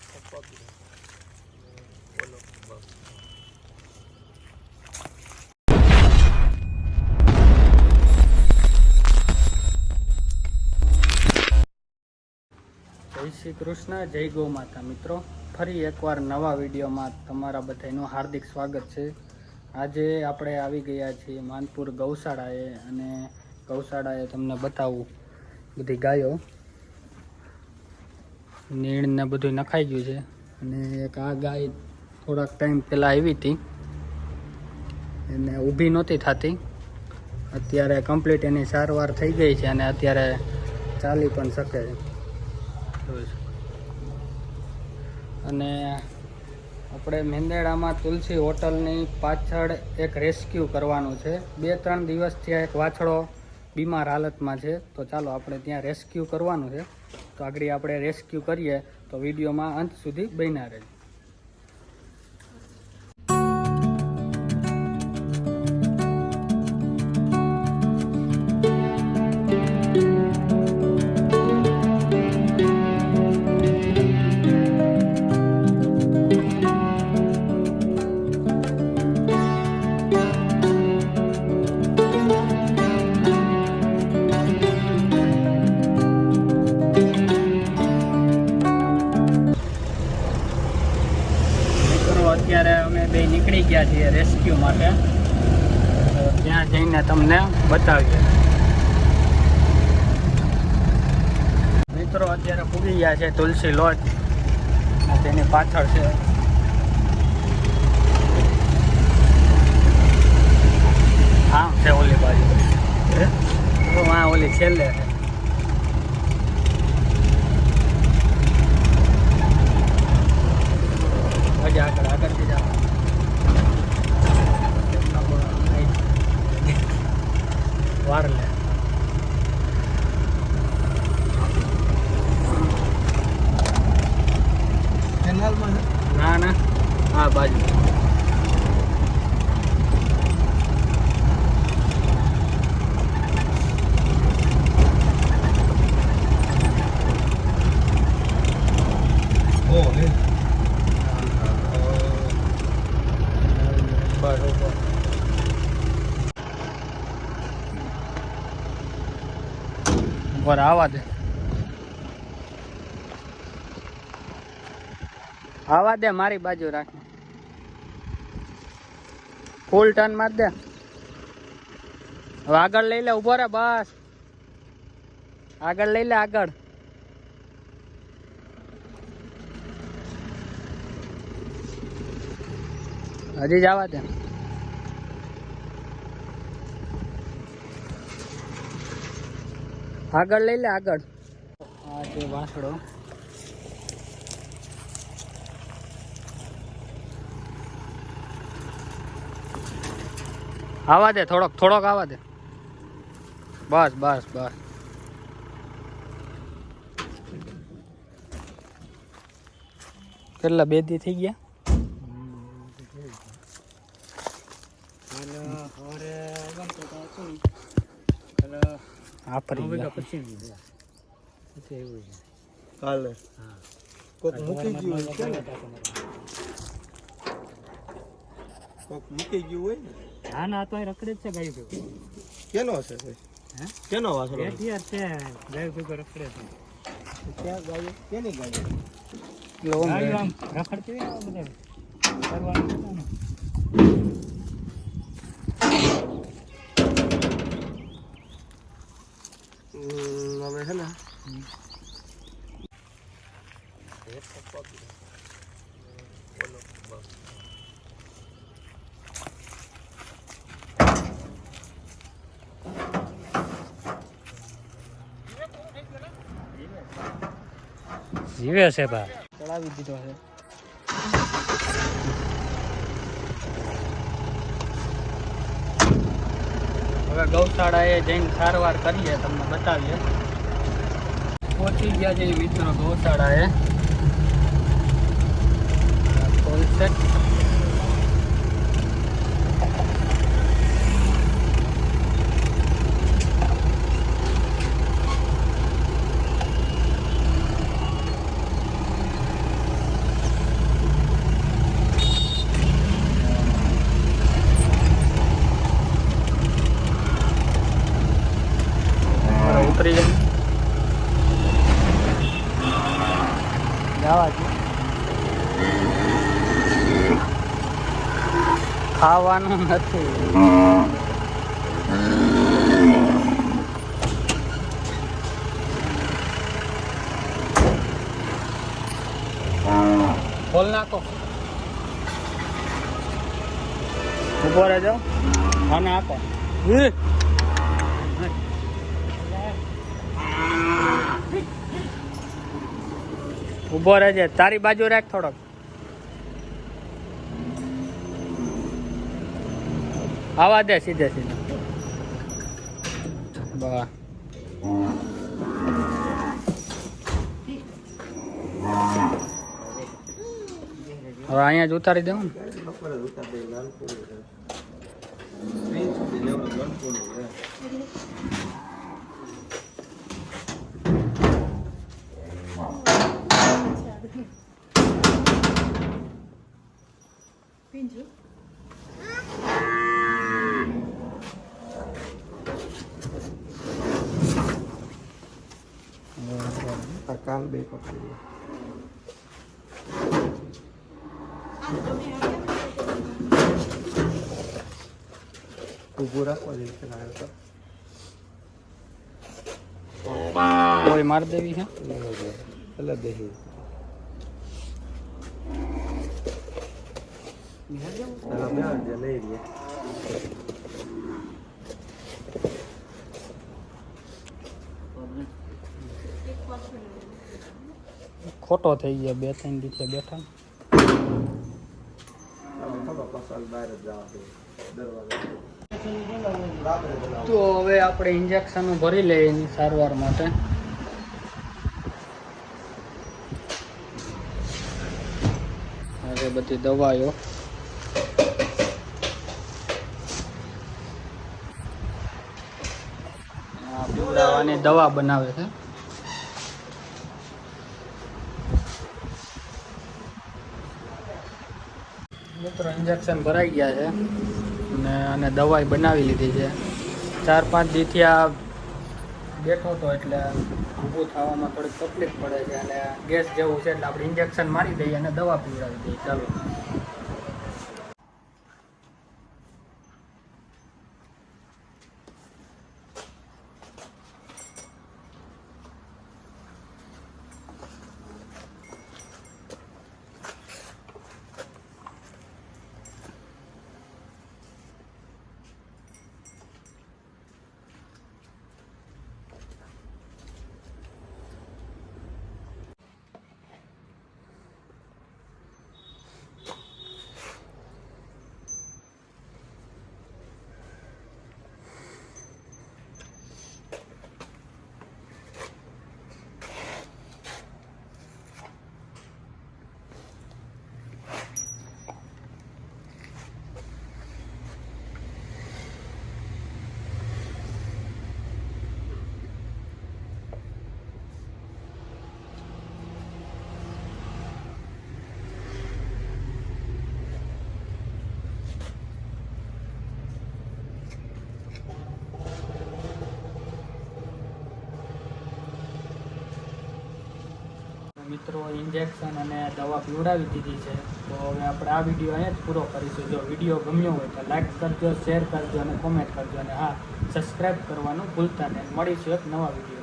જય શ્રી કૃષ્ણ, જય ગૌ માતા મિત્રો. ફરી એકવાર નવા વિડીયોમાં તમારા બધાનું હાર્દિક સ્વાગત છે. આજે આપણે આવી ગયા છીએ માનપુર ગૌશાળાએ અને ગૌશાળાએ તમને બતાવું બધી ગાયો. નીણ ને બધું નખાઈ ગયું છે. અને એક આ ગાય થોડાક ટાઈમ પહેલાં આવી હતી. એને ઊભી નહોતી થતી. અત્યારે કમ્પ્લીટ એની સારવાર થઈ ગઈ છે અને અત્યારે ચાલી પણ શકે છે. અને આપણે મેંદેડામાં તુલસી હોટલની પાછળ એક રેસ્ક્યુ કરવાનું છે. બે, ત્રણ દિવસથી એક વાછડો બીમાર હાલતમાં છે. તો ચાલો આપણે ત્યાં રેસ્ક્યુ કરવાનું છે. તો આગળ આપણે રેસ્ક્યુ કરીએ તો વિડીયોમાં અંત સુધી બન્યા રહેજો. ત્યાં જઈને તમને બતાવીએ. મિત્રો અત્યારે પૂગી ગયા છે તુલસી લોજ તેની પાછળ છે. આમ છે ઓલી બાજુ. આ ઓલી છેલ્લે હજી આગળ આગળથી જાઓ વાર લે કેનાલમાં ના ના આ બાજુ ઓ હે બરોબર ઉપર આવા દે. આવા દે મારી બાજુ રાખ. ફૂલ ટર્ન માર દે. હવે આગળ લઈ લે, ઊભો રે બસ. આગળ લઈ લે, આગળ. હજી જવા દે. આગળ લઈ લે આગળ આ છે વાસડો આવા દે થોડોક થોડોક આવા દે બસ બસ બસ કેટલા બે દી થઈ ગયા આપરી ગયા. કાલે. કોક મૂકી ગયું હોય છે કોક મૂકી ગયું હોય ને? ના ના તો રખડે જ છે ગાય ભેગો કેનો હશે ભાઈ? કેનો વાસણો? છે. ગાય ભેગો રખડે છે. ક્યાં ગાયો? કેની ગાયો? ગાયો આમ રખડતી હોય ને બધા કરવાનું છે ને. હમ, હવે છે ને જીવે છે બા. ચડાવી દીધો છે. હવે ગૌશાળાએ જઈને સારવાર કરીએ, તમને બતાવીએ. પહોંચી ગયા છે મિત્રો ગૌશાળાએ. Все. прием. ખાવાનું નથી. ખોલ નાખો ઊભો રહેજો. હા નાખો એ! ઊભો રહેજે. તારી બાજુ રાખ થોડોક. આવા દે સીધે સીધે. બા હવે અહીંયા જ ઉતારી દેવું ને? કાન બે પકડી લે. ઊભું રાખવા જેવી છે ના તો કોઈ માર દેવી છે? એટલે દેહી ચાલો બેહાડ જે લઈ લઈએ ખોટો થઈ ગયો, બે, ત્રણ દિવસે બેઠા તો હવે આપણે ઇન્જેક્શન ભરી લઈએ એની સારવાર માટે. હવે બધી દવાઓ. પીવડાવવાની દવા બનાવે છે. મિત્રો ઇન્જેક્શન ભરાઈ ગયા છે અને અને દવાઈ બનાવી લીધી છે. ચાર પાંચ દીથી આ બેઠો હતો એટલે ઊભું થવામાં થોડીક તકલીફ પડે છે અને ગેસ જેવું છે એટલે આપણે ઇન્જેક્શન મારી દઈએ અને દવા પીવડાવી દઈએ. ચાલો. મિત્રો ઇન્જેક્શન અને દવા પીવડાવી દીધી છે. તો હવે આપણે આ વીડિયો અહીંયા જ પૂરો કરીશું. જો વીડિયો ગમ્યો હોય તો લાઇક કરજો શેર કરજો અને કોમેન્ટ કરજો. અને હા સબસ્ક્રાઈબ કરવાનું ભૂલતા નહીં. મળીશું એક નવા વીડિયો